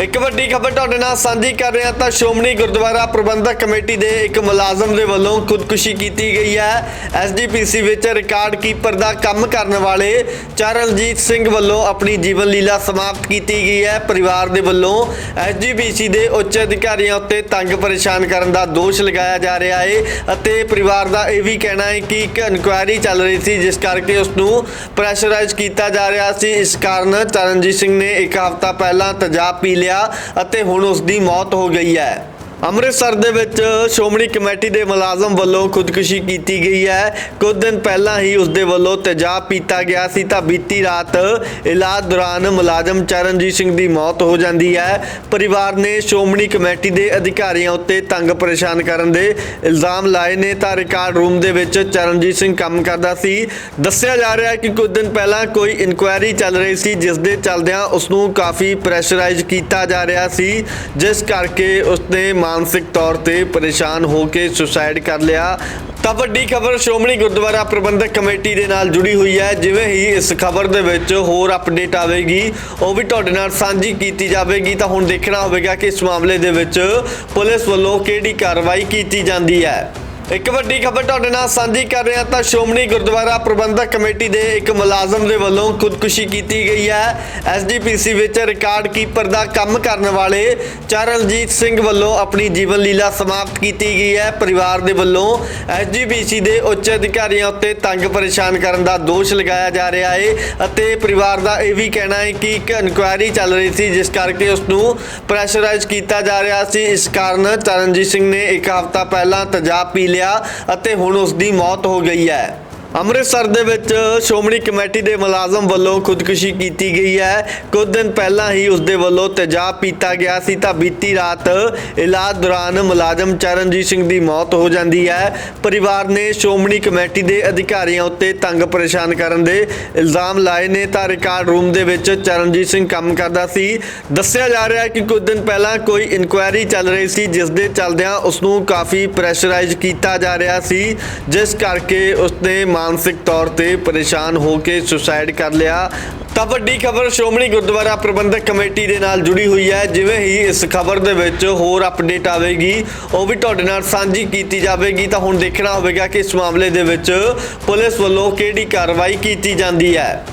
ਇੱਕ ਵੱਡੀ ਖਬਰ ਤੁਹਾਡੇ ਨਾਲ ਸਾਂਝੀ ਕਰ ਰਹੇ ਹਾਂ ਤਾਂ ਸ਼੍ਰੋਮਣੀ ਗੁਰਦੁਆਰਾ ਪ੍ਰਬੰਧਕ ਕਮੇਟੀ ਦੇ ਇੱਕ ਮੁਲਾਜ਼ਮ ਦੇ ਵੱਲੋਂ ਖੁਦਕੁਸ਼ੀ ਕੀਤੀ ਗਈ ਹੈ। ਐਸਜੀਪੀਸੀ ਵਿੱਚ ਰਿਕਾਰਡ ਕੀਪਰ ਦਾ ਕੰਮ ਕਰਨ ਵਾਲੇ ਚਰਨਜੀਤ ਸਿੰਘ ਵੱਲੋਂ ਆਪਣੀ ਜੀਵਨ ਲੀਲਾ ਸਮਾਪਤ ਕੀਤੀ ਗਈ ਹੈ। ਪਰਿਵਾਰ ਦੇ ਵੱਲੋਂ ਐਸਜੀਪੀਸੀ ਦੇ ਉੱਚ ਅਧਿਕਾਰੀਆਂ ਉੱਤੇ ਤੰਗ ਪਰੇਸ਼ਾਨ ਕਰਨ ਦਾ ਦੋਸ਼ ਲਗਾਇਆ ਜਾ ਰਿਹਾ ਹੈ ਅਤੇ ਪਰਿਵਾਰ ਦਾ ਇਹ ਵੀ ਕਹਿਣਾ ਹੈ ਕਿ ਇੱਕ ਇਨਕੁਆਇਰੀ ਚੱਲ ਰਹੀ ਸੀ, ਜਿਸ ਕਰਕੇ ਉਸ ਨੂੰ ਪ੍ਰੈਸ਼ਰਾਈਜ਼ ਕੀਤਾ ਜਾ ਰਿਹਾ ਸੀ। ਇਸ ਕਾਰਨ ਚਰਨਜੀਤ ਸਿੰਘ ਨੇ ਇੱਕ ਹਫ਼ਤਾ ਪਹਿਲਾਂ ਤਜਾਬ ਪੀ ਲਿਆ ਅਤੇ ਹੁਣ ਉਸ ਦੀ ਮੌਤ ਹੋ ਗਈ ਹੈ। ਅੰਮ੍ਰਿਤਸਰ ਦੇ ਵਿੱਚ ਸ਼੍ਰੋਮਣੀ ਕਮੇਟੀ ਦੇ ਮੁਲਾਜ਼ਮ ਵੱਲੋਂ ਖੁਦਕੁਸ਼ੀ ਕੀਤੀ ਗਈ ਹੈ। ਕੁਝ ਦਿਨ ਪਹਿਲਾਂ ਹੀ ਉਸ ਦੇ ਵੱਲੋਂ ਤੇਜ਼ਾਬ ਪੀਤਾ ਗਿਆ ਸੀ ਤਾਂ ਬੀਤੀ ਰਾਤ ਇਲਾਜ ਦੌਰਾਨ ਮੁਲਾਜ਼ਮ ਚਰਨਜੀਤ ਸਿੰਘ ਦੀ ਮੌਤ ਹੋ ਜਾਂਦੀ ਹੈ। ਪਰਿਵਾਰ ਨੇ ਸ਼੍ਰੋਮਣੀ ਕਮੇਟੀ ਦੇ ਅਧਿਕਾਰੀਆਂ ਉੱਤੇ ਤੰਗ ਪਰੇਸ਼ਾਨ ਕਰਨ ਦੇ ਇਲਜ਼ਾਮ ਲਾਏ ਨੇ ਤਾਂ ਰਿਕਾਰਡ ਰੂਮ ਦੇ ਵਿੱਚ ਚਰਨਜੀਤ ਸਿੰਘ ਕੰਮ ਕਰਦਾ ਸੀ। ਦੱਸਿਆ ਜਾ ਰਿਹਾ ਹੈ ਕਿ ਕੁਝ ਦਿਨ ਪਹਿਲਾਂ ਕੋਈ ਇਨਕੁਆਇਰੀ ਚੱਲ ਰਹੀ ਸੀ, ਜਿਸ ਦੇ ਚੱਲਦਿਆਂ ਉਸ ਨੂੰ ਕਾਫੀ ਪ੍ਰੈਸ਼ਰਾਈਜ਼ ਕੀਤਾ ਜਾ ਰਿਹਾ ਸੀ, ਜਿਸ ਕਰਕੇ ਉਸਨੇ ਮਾਨਸਿਕ ਤੌਰ ਤੇ ਪਰੇਸ਼ਾਨ ਹੋ ਕੇ ਸੁਸਾਇਡ ਕਰ ਲਿਆ। ਤਾਂ ਵੱਡੀ ਖਬਰ ਸ਼੍ਰੋਮਣੀ ਗੁਰਦੁਆਰਾ ਪ੍ਰਬੰਧਕ ਕਮੇਟੀ ਦੇ ਨਾਲ ਜੁੜੀ ਹੋਈ ਹੈ। ਜਿਵੇਂ ਹੀ ਇਸ ਖਬਰ ਦੇ ਵਿੱਚ ਹੋਰ ਅਪਡੇਟ ਆਵੇਗੀ, ਉਹ ਵੀ ਤੁਹਾਡੇ ਨਾਲ ਸਾਂਝੀ ਕੀਤੀ ਜਾਵੇਗੀ। ਤਾਂ ਹੁਣ ਦੇਖਣਾ ਹੋਵੇਗਾ ਕਿ ਇਸ ਮਾਮਲੇ ਦੇ ਵਿੱਚ ਪੁਲਿਸ ਵੱਲੋਂ ਕਿਹੜੀ ਕਾਰਵਾਈ ਕੀਤੀ ਜਾਂਦੀ ਹੈ। ਇੱਕ ਵੱਡੀ ਖਬਰ ਤੁਹਾਡੇ ਨਾਲ ਸਾਂਝੀ ਕਰ ਰਹੇ ਹਾਂ ਤਾਂ ਸ਼੍ਰੋਮਣੀ ਗੁਰਦੁਆਰਾ ਪ੍ਰਬੰਧਕ ਕਮੇਟੀ ਦੇ ਇੱਕ ਮੁਲਾਜ਼ਮ ਦੇ ਵੱਲੋਂ ਖੁਦਕੁਸ਼ੀ ਕੀਤੀ ਗਈ ਹੈ। ਐਸਜੀਪੀਸੀ ਵਿੱਚ ਰਿਕਾਰਡ ਕੀਪਰ ਦਾ ਕੰਮ ਕਰਨ ਵਾਲੇ ਚਰਨਜੀਤ ਸਿੰਘ ਵੱਲੋਂ ਆਪਣੀ ਜੀਵਨ ਲੀਲਾ ਸਮਾਪਤ ਕੀਤੀ ਗਈ ਹੈ। ਪਰਿਵਾਰ ਦੇ ਵੱਲੋਂ ਐਸਜੀਪੀਸੀ ਦੇ ਉੱਚ ਅਧਿਕਾਰੀਆਂ ਉੱਤੇ ਤੰਗ ਪਰੇਸ਼ਾਨ ਕਰਨ ਦਾ ਦੋਸ਼ ਲਗਾਇਆ ਜਾ ਰਿਹਾ ਹੈ ਅਤੇ ਪਰਿਵਾਰ ਦਾ ਇਹ ਵੀ ਕਹਿਣਾ ਹੈ ਕਿ ਇੱਕ ਇਨਕੁਆਇਰੀ ਚੱਲ ਰਹੀ ਸੀ, ਜਿਸ ਕਰਕੇ ਉਸ ਨੂੰ ਪ੍ਰੈਸ਼ਰਾਈਜ਼ ਕੀਤਾ ਜਾ ਰਿਹਾ ਸੀ। ਇਸ ਕਾਰਨ ਚਰਨਜੀਤ ਸਿੰਘ ਨੇ ਇੱਕ ਹਫ਼ਤਾ ਪਹਿਲਾਂ ਤਜਾਬ ਪੀ ਲਿਆ ਅਤੇ ਹੁਣ ਉਸ ਦੀ ਮੌਤ ਹੋ ਗਈ ਹੈ। ਅੰਮ੍ਰਿਤਸਰ ਦੇ ਵਿੱਚ ਸ਼੍ਰੋਮਣੀ ਕਮੇਟੀ ਦੇ ਮੁਲਾਜ਼ਮ ਵੱਲੋਂ ਖੁਦਕੁਸ਼ੀ ਕੀਤੀ ਗਈ ਹੈ। ਕੁਝ ਦਿਨ ਪਹਿਲਾਂ ਹੀ ਉਸ ਦੇ ਵੱਲੋਂ ਤੇਜ਼ਾਬ ਪੀਤਾ ਗਿਆ ਸੀ ਤਾਂ ਬੀਤੀ ਰਾਤ ਇਲਾਜ ਦੌਰਾਨ ਮੁਲਾਜ਼ਮ ਚਰਨਜੀਤ ਸਿੰਘ ਦੀ ਮੌਤ ਹੋ ਜਾਂਦੀ ਹੈ। ਪਰਿਵਾਰ ਨੇ ਸ਼੍ਰੋਮਣੀ ਕਮੇਟੀ ਦੇ ਅਧਿਕਾਰੀਆਂ ਉੱਤੇ ਤੰਗ ਪਰੇਸ਼ਾਨ ਕਰਨ ਦੇ ਇਲਜ਼ਾਮ ਲਾਏ ਨੇ ਤਾਂ ਰਿਕਾਰਡ ਰੂਮ ਦੇ ਵਿੱਚ ਚਰਨਜੀਤ ਸਿੰਘ ਕੰਮ ਕਰਦਾ ਸੀ। ਦੱਸਿਆ ਜਾ ਰਿਹਾ ਹੈ ਕਿ ਕੁਝ ਦਿਨ ਪਹਿਲਾਂ ਕੋਈ ਇਨਕੁਆਇਰੀ ਚੱਲ ਰਹੀ ਸੀ, ਜਿਸ ਦੇ ਚੱਲਦਿਆਂ ਉਸ ਨੂੰ ਕਾਫੀ ਪ੍ਰੈਸ਼ਰਾਈਜ਼ ਕੀਤਾ ਜਾ ਰਿਹਾ ਸੀ, ਜਿਸ ਕਰਕੇ ਉਸਨੇ ਮਾਨਸਿਕ ਤੌਰ ਤੇ ਪਰੇਸ਼ਾਨ ਹੋ ਕੇ ਸੁਸਾਇਡ ਕਰ ਲਿਆ। ਤਾਂ ਵੱਡੀ ਖਬਰ ਸ਼੍ਰੋਮਣੀ ਗੁਰਦੁਆਰਾ ਪ੍ਰਬੰਧਕ ਕਮੇਟੀ ਦੇ ਨਾਲ ਜੁੜੀ ਹੋਈ ਹੈ। ਜਿਵੇਂ ਹੀ ਇਸ ਖਬਰ ਦੇ ਵਿੱਚ ਹੋਰ ਅਪਡੇਟ ਆਵੇਗੀ, ਉਹ ਵੀ ਤੁਹਾਡੇ ਨਾਲ ਸਾਂਝੀ ਕੀਤੀ ਜਾਵੇਗੀ। ਤਾਂ ਹੁਣ ਦੇਖਣਾ ਹੋਵੇਗਾ ਕਿ ਇਸ ਮਾਮਲੇ ਦੇ ਵਿੱਚ ਪੁਲਿਸ ਵੱਲੋਂ ਕਿਹੜੀ ਕਾਰਵਾਈ ਕੀਤੀ ਜਾਂਦੀ ਹੈ।